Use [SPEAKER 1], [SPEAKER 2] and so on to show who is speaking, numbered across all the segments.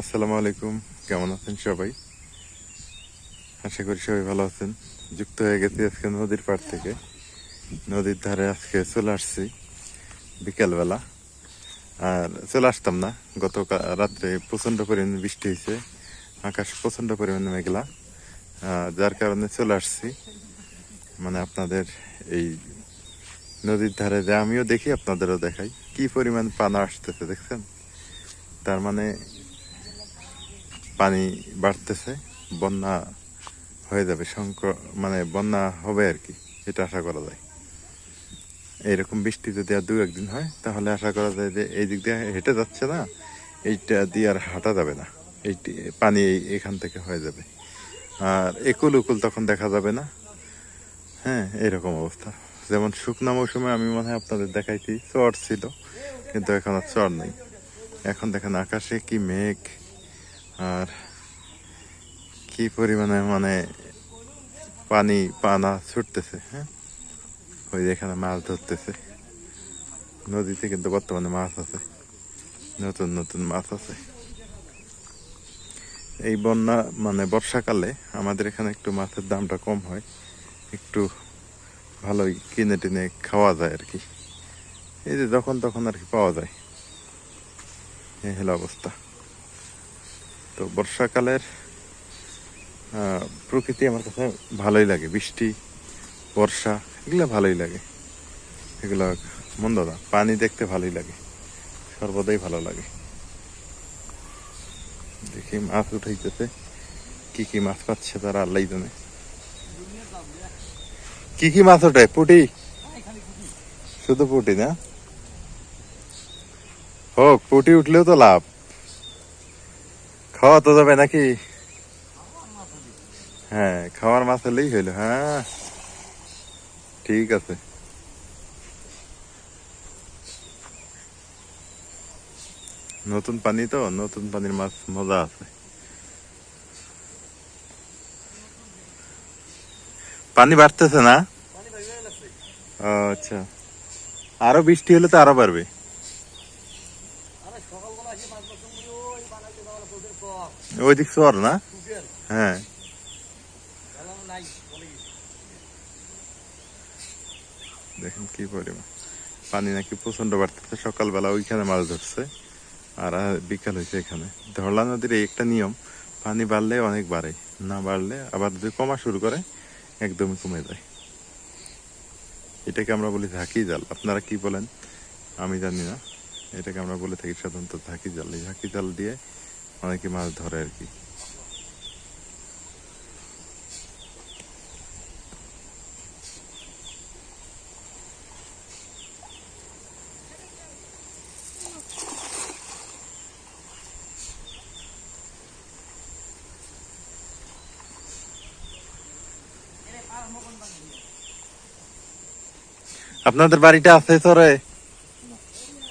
[SPEAKER 1] আসসালামু আলাইকুম। কেমন আছেন সবাই? আশা করি সবাই ভালো আছেন। যুক্ত হয়ে গেছি আজকে নদীর পাড় থেকে। নদীর ধারে আজকে চলে আসছি বিকেলবেলা। আর চলে আসতাম না। গত রাত্রে প্রচণ্ড পরিমাণে বৃষ্টি হয়েছে। আকাশ প্রচণ্ড পরিমাণে মেঘলা। যার কারণে চলে আসছি। মানে আপনাদের এই নদীর ধারে যে আমিও দেখি, আপনাদেরও দেখাই। কি পরিমাণ পানা আসতেছে, দেখছেন? তার মানে পানি বাড়তেছে, বন্যা হয়ে যাবে সংকট মানে বন্যা হবে আর কি, এটা আশা করা যায়। এইরকম বৃষ্টি যদি আর দু একদিন হয়, তাহলে আশা করা যায় যে এই দিক দিয়ে হেঁটে যাচ্ছে না, এইটা দিয়ে আর হাঁটা যাবে না, এইটি, পানি এই- এখান থেকে হয়ে যাবে। আর একুল উকুল তখন দেখা যাবে না। হ্যাঁ এরকম অবস্থা। যেমন শুকনো মৌসুমে আমি মনে হয় আপনাদের দেখাইছি, চর ছিল, কিন্তু এখন আর চর নেই। এখন দেখেন আকাশে কি মেঘ কি পরিমাণে মানে পানি পানা ছুটতেছে হ্যাঁ? ওই এখানে মাছ ধরতেছে। নদীতে কিন্তু বর্তমানে মাছ আছে। নতুন নতুন মাছ আছে। এই বন্যা মানে বর্ষাকালে আমাদের এখানে একটু মাছের দামটা কম হয়। একটু ভালোই কিনে টিনে খাওয়া যায় আর কি। এই যে যখন তখন আর কি পাওয়া যায়। এই হলো অবস্থা। তো বর্ষাকালের প্রকৃতি আমার কাছে ভালোই লাগে। বৃষ্টি, বর্ষা, এগুলো ভালোই লাগে। এগুলো মন্দ না, পানি দেখতে ভালোই লাগে। সর্বদাই ভালো লাগে। দেখি মাছ উঠাইতেছে। কি কি মাছ পাচ্ছে তারা আল্লাহ জানে। কি কি মাছ ওঠে পুটি? শুধু পুটি না? হোক, পুটি উঠলেও তো লাভ। খাওয়া তো যাবে নাকি? হ্যাঁ খাওয়ার মাছ হলেই হইল হ্যাঁ। ঠিক আছে। নতুন পানি তো, নতুন পানির মাছ মজা আছে। পানি বাড়তেছে না? আচ্ছা। আরও বৃষ্টি হলে তো আরও বাড়বে। ওইদিক চর না? হ্যাঁ। দেখেন কি পরিমাণ। পানি নাকি প্রচণ্ড বাড়তেছে। সকালবেলা ওইখানে মাছ ধরছে। আর বিকাল হয়েছে এখানে। ধরলা নদীর এই একটা নিয়ম, পানি বাড়লে অনেক বাড়ে, না বাড়লে আবার যদি কমা শুরু করে, একদমই কমে যায়। এটাকে আমরা বলি ঝাঁকি জাল আপনারা কি বলেন? আমি জানি না। এটাকে আমরা বলে থাকি সাধারণত ঝাঁকি জাল এই ঝাঁকি জাল দিয়ে অনেকে মাছ ধরে আর কি। আপনাদের বাড়িটা আছে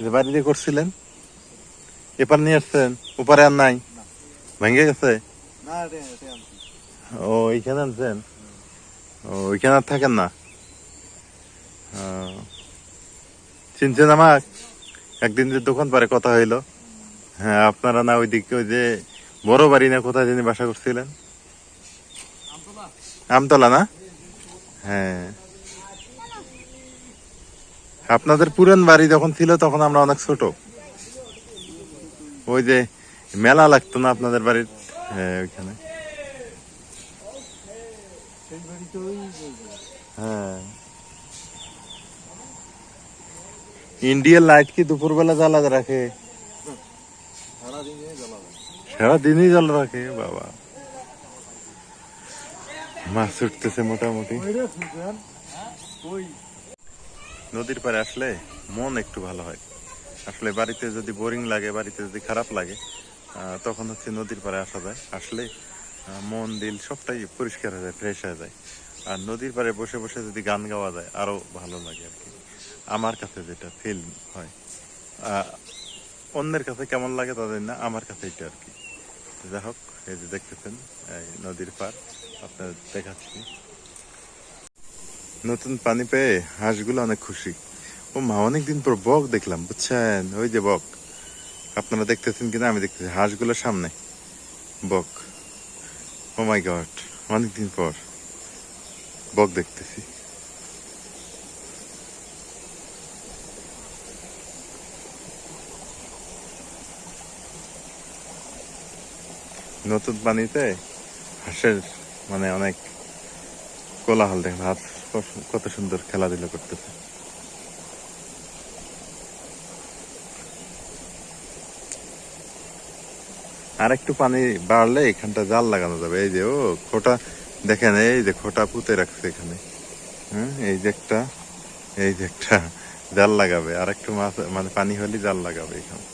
[SPEAKER 1] যে বাড়িতে করছিলেন? এপার নিয়ে আসছেন? ওপারে আর নাই? ভেঙে গেছে? ও এইখানে আনছেন? ও ওইখানে আর থাকেন না? চিনছেন আমার একদিন যে দোকান পারে কথা হইল। হ্যাঁ আপনারা না ওইদিকে ওই যে বড় বাড়ি না কোথায় জানি বাসা করছিলেন? আমতলা না? হ্যাঁ। আপনাদের পুরান বাড়ি যখন ছিল তখন আমরা অনেক ছোট। ওই যে মেলা লাগতো না আপনাদের বাড়ির? হ্যাঁ ওইখানে। ইন্ডিয়ান লাইট কি দুপুরবেলা জ্বালা রাখে? সারাদিনই জ্বালা রাখে, বাবা। মাছ উঠতেছে মোটামুটি। নদীর পাড়ে আসলে মন একটু ভালো হয়। আসলে বাড়িতে যদি বোরিং লাগে, বাড়িতে যদি খারাপ লাগে তখন হচ্ছে নদীর পাড়ে আসা যায়। আসলে মন, দিল সবটাই পরিষ্কার হয়ে যায় ফ্রেশ হয়ে যায়। আর নদীর পাড়ে বসে বসে যদি গান গাওয়া যায় আরও ভালো লাগে আর কি। আমার কাছে যেটা ফিল হয় অন্যের কাছে কেমন লাগে তাদের না, আমার কাছে এটা আর কি। যাই হোক, এই যে দেখতেছেন, এই নদীর পাড় আপনার দেখাচ্ছি। নতুন পানি পেয়ে হাঁসগুলো অনেক খুশি। ও মা, অনেকদিন পর বক দেখলাম, বুঝছেন? ওই যে বক। আপনারা দেখতেছেন কিনা? আমি দেখতেছি হাঁসগুলোর সামনে। বক। ও মাই গড, অনেকদিন পর বক দেখতেছি। নতুন পানিতে হাঁসের মানে অনেক কোলাহল দেখেন হাঁস কত সুন্দর খেলাধুলা করতেছে। আর একটু পানি বাড়লে এখানটা জাল লাগানো যাবে। এই যে, ও, খোটা দেখেন, এই যে খোটা পুঁতে রাখছে এখানে। হ্যাঁ এই যে একটা, এই যে একটা জাল লাগাবে। আর একটু মাছ মানে পানি হলে জাল লাগাবে এখানে।